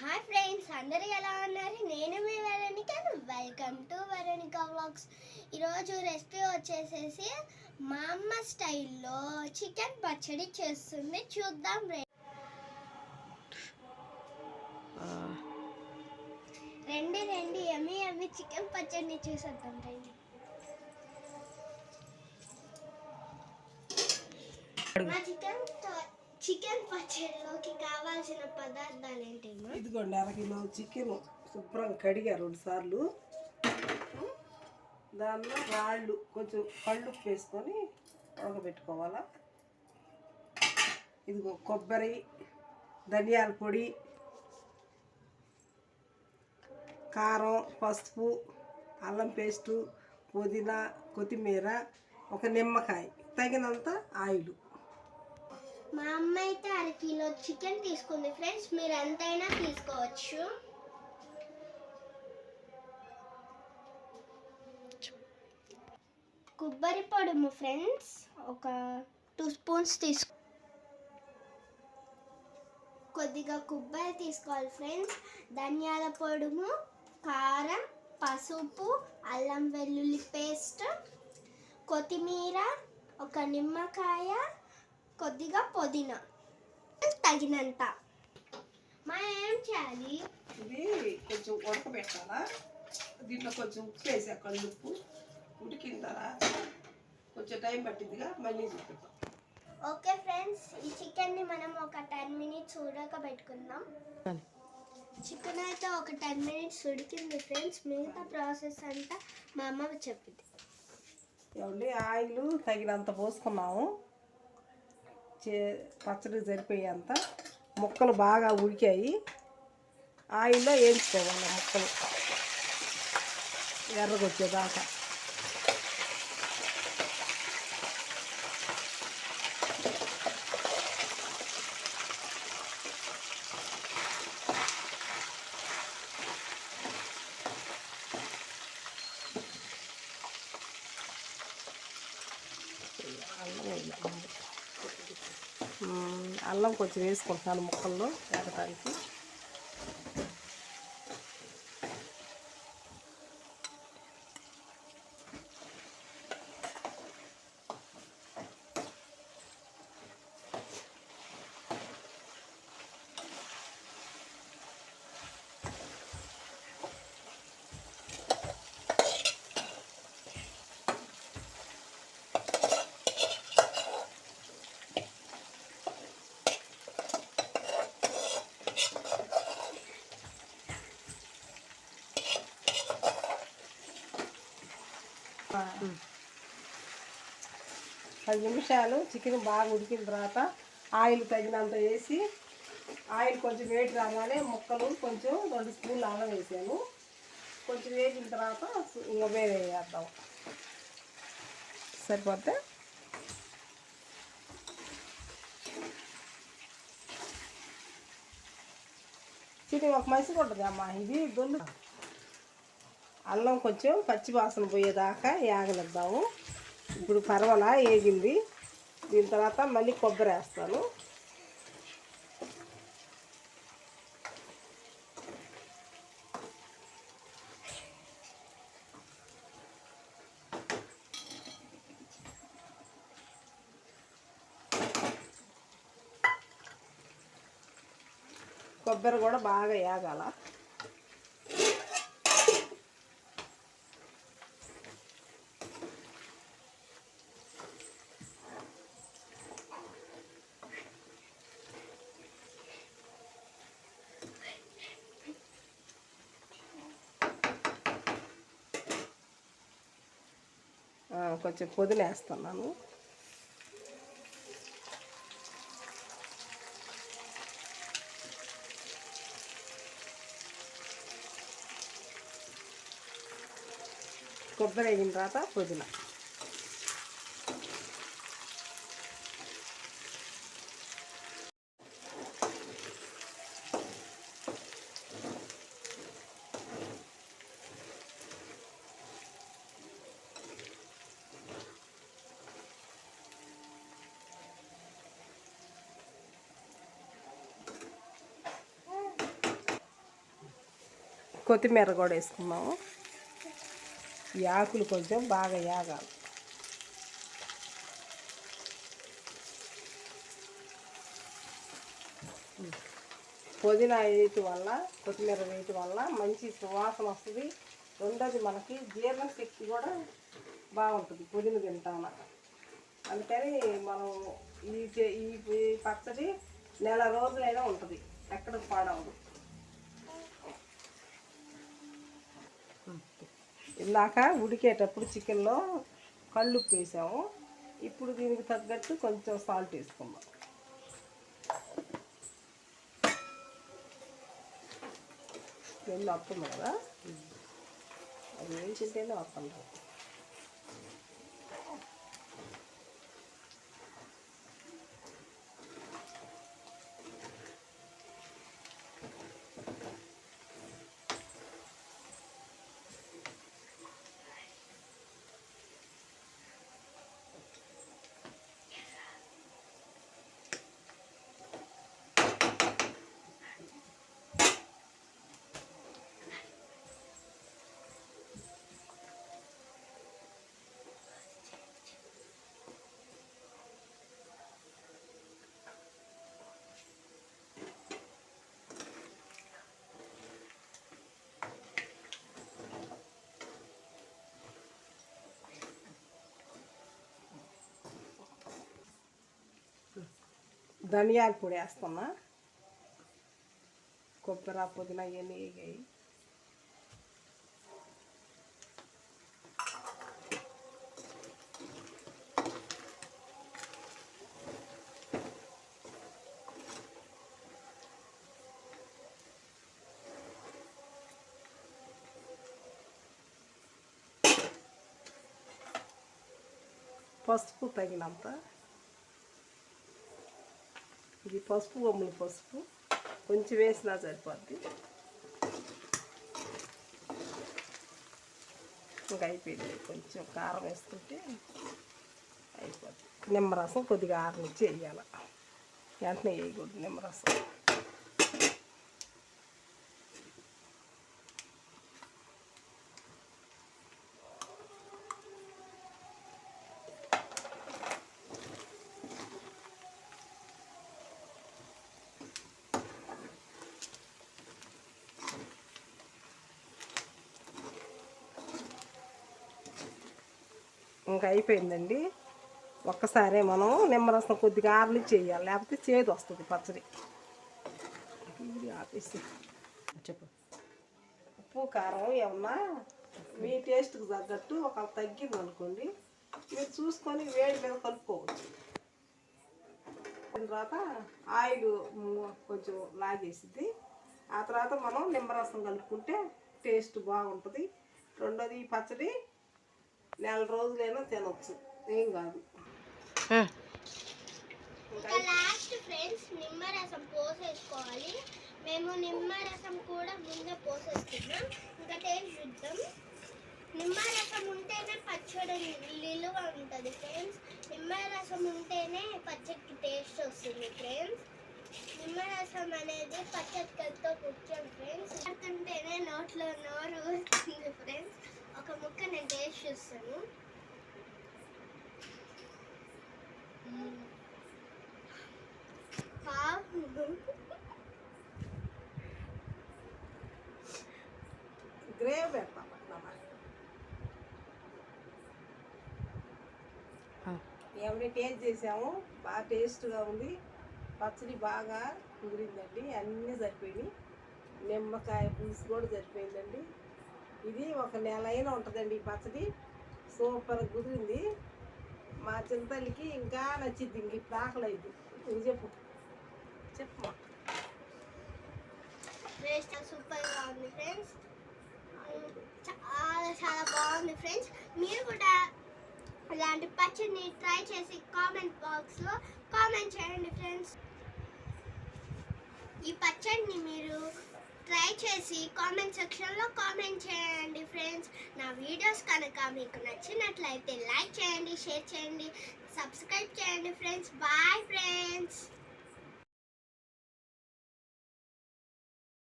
Hi friends అందరూ ఎలా ఉన్నారు? నేను మీ Veronica welcome to Veronica vlogs ఈరోజు రెసిపీ వచ్చేసేసి మా అమ్మ స్టైల్లో చికెన్ పచ్చడి చేస్తుంది. చూద్దాం రే. రండి రండి ఎమ్మి ఎమ్మి చికెన్ పచ్చడిని చూసేద్దాం రండి మా చికెన్ చికెన్ పచ్చడిలోకి కావాల్సిన పదార్థాలు ఏంటేమో ఇదిగోండి అర కిలో చికెన్ శుభ్రంగా కడిగా రెండు సార్లు. దానిలో రాళ్ళు కొంచెం కళ్ళు వేసుకొని ఉడకబెట్టుకోవాలా? ఇదిగో కొబ్బరి ధనియాల పొడి కారం పసుపు అల్లం పేస్టు పుదీనా కొత్తిమీర ఒక నిమ్మకాయ తగినంత ఆయిల్. మా అమ్మ అయితే అర కిలో చికెన్ తీసుకుంది ఫ్రెండ్స్. మీరు ఎంతైనా తీసుకోవచ్చు. కొబ్బరి పొడుము ఫ్రెండ్స్. ఒక టూ స్పూన్స్ తీసుకో కొద్దిగా కొబ్బరి తీసుకోవాలి ఫ్రెండ్స్. ధనియాల పొడుము కారం పసుపు అల్లం వెల్లుల్లి పేస్ట్ కొత్తిమీర ఒక నిమ్మకాయ కొద్దిగా పుదీనా. తగినంత. మా ఏం చేయాలి? ఇది కొంచెం ఉడకబెట్టాలా? దీంట్లో కొంచెం ఉప్పు వేసా కళ్ళు ఉప్పు ఉడికిందరా కొంచెం టైం పట్టిందిగా మళ్ళీ చూపిద్దాం. ఓకే ఫ్రెండ్స్ ఈ చికెన్ని మనం ఒక టెన్ మినిట్స్ ఉడకబెట్టుకుందాం. చికెన్ అయితే ఒక టెన్ మినిట్స్ ఉడికింది ఫ్రెండ్స్. మిగతా ప్రాసెస్ అంతా మా అమ్మ చెప్పింది. ఏమండి ఆయిల్ తగినంత పోసుకున్నాము. చే పచ్చడి సరిపోయేంత ముక్కలు బాగా ఉడికాయి. ఆయిల్లో వేయించుకోవాలి ముక్కలు. ఎర్రగొచ్చేదాకా అల్లం వేయాలి. మ్మ్, అల్లం కొంచెం వేసుకుంటున్నాను ముక్కల్లో ఎగటానికి పది నిమిషాలు చికెన్ బాగా ఉడికిన తర్వాత ఆయిల్ తగినంత వేసి ఆయిల్ కొంచెం వేడి రాగానే ముక్కలు కొంచెం రెండు స్పూన్లు అల్లం వేసాను. కొంచెం వేగిన తర్వాత ఇంకా వేరే వేద్దాం. సరిపోతే చికెన్ ఒక మనిషి ఉంటుంది అమ్మా ఇది దొల్లు అల్లం కొంచెం పచ్చి వాసన పోయేదాకా యాగలిద్దాము ఇప్పుడు పర్వాలా వేగింది. దీని తర్వాత మళ్ళీ కొబ్బరి వేస్తాను. కొబ్బరి కూడా బాగా వేగాల. కొంచెం పొదిలేస్తున్నాను. వేస్తున్నాను కొబ్బరి అయిన తర్వాత పుదీనా. కొత్తిమీర కూడా వేసుకున్నాము ఈ ఆకులు కొంచెం బాగా యాగాలి. పుదీనా వేయటం వల్ల కొత్తిమీర వేయటం వల్ల మంచి సువాసన వస్తుంది. రెండోది మనకి జీర్ణశక్తి కూడా బాగుంటుంది. పుదీన తింటాం అందుకని మనం ఈ ఈ పచ్చడి నెల రోజులైనా ఉంటుంది. ఎక్కడికి పాడవదు. ఇందాక ఉడికేటప్పుడు చికెన్లో కళ్ళుప్పు వేసాము. ఇప్పుడు దీనికి తగ్గట్టు కొంచెం సాల్ట్ వేసుకుందాం. వెళ్ళి వస్తుంది కదా అది వేసింటేనే వస్తుంది ధనియాల పొడి వేస్తున్నా. కొబ్బరి పుదీనా ఇవన్నీ వేగాయి పసుపు తగినంత ఇది పసుపు బొమ్మల పసుపు. కొంచెం వేసినా సరిపోద్ది. ఇంకా అయిపోయింది. కొంచెం కారం వేసుకుంటే అయిపోద్ది. నిమ్మరసం కొద్దిగా ఆరనిచ్చి వేయాలి. వెంటనే వేయకూడదు నిమ్మరసం. ఇంకా అయిపోయిందండి. ఒక్కసారే మనం నిమ్మరసం కొద్దిగా ఆరని చేయాలి. లేకపోతే చేదు వస్తుంది పచ్చడి. ఆపేసి. చెప్పు. ఉప్పు కారం ఏమన్నా మీ టేస్ట్కి తగ్గట్టు ఒక తగ్గింది అనుకోండి మీరు చూసుకొని వేడి మీద కలుపుకోవచ్చు. తర్వాత ఆయిల్ కొంచెం లాగేసిద్ది. ఆ తర్వాత మనం నిమ్మరసం కలుపుకుంటే టేస్ట్ బాగుంటుంది. రెండోది ఈ పచ్చడి నెల రోజులైనా తినొచ్చు. ఏం కాదు. ఇంకా లాస్ట్ ఫ్రెండ్స్ నిమ్మరసం పోసేసుకోవాలి. మేము నిమ్మరసం కూడా ముందే పోసేస్తున్నాం ఇంకా టేస్ట్ చూద్దాం. నిమ్మరసం ఉంటేనే పచ్చడి నిలువ ఉంటుంది ఫ్రెండ్స్. నిమ్మరసం ఉంటేనే పచ్చడికి టేస్ట్ వస్తుంది ఫ్రెండ్స్. నిమ్మరసం అనేది పచ్చడికి ఎంతో ఒక ముక్క నేను టేస్ట్ చూస్తాను. గ్రేవ్ పెడతాం ఏమైనా టేస్ట్ చేసాము? బాగా టేస్ట్గా ఉంది. పచ్చడి బాగా కుదిరిందండి. అన్నీ సరిపోయినాయి. నిమ్మకాయ పులుసు కూడా సరిపోయిందండి. ఇది ఒక నెల అయినా ఉంటుందండి ఈ పచ్చడి. సూపర్ కుదిరింది. మా చింతలకి ఇంకా నచ్చింది ఇంక ఇప్పుడు ఆకలి అయింది ఇది చెప్పు. చెప్పు టేస్ట్ సూపర్గా ఉంది ఫ్రెండ్స్ చాలా చాలా బాగుంది ఫ్రెండ్స్ మీరు కూడా ఇలాంటి పచ్చడిని ట్రై చేసి కామెంట్ బాక్స్లో కామెంట్ చేయండి ఫ్రెండ్స్ ఈ పచ్చడిని మీరు దయచేసి చేసి కామెంట్ సెక్షన్లో కామెంట్ చేయండి ఫ్రెండ్స్ నా వీడియోస్ కనుక మీకు నచ్చినట్లయితే లైక్ చేయండి షేర్ చేయండి సబ్స్క్రైబ్ చేయండి ఫ్రెండ్స్ బాయ్ ఫ్రెండ్స్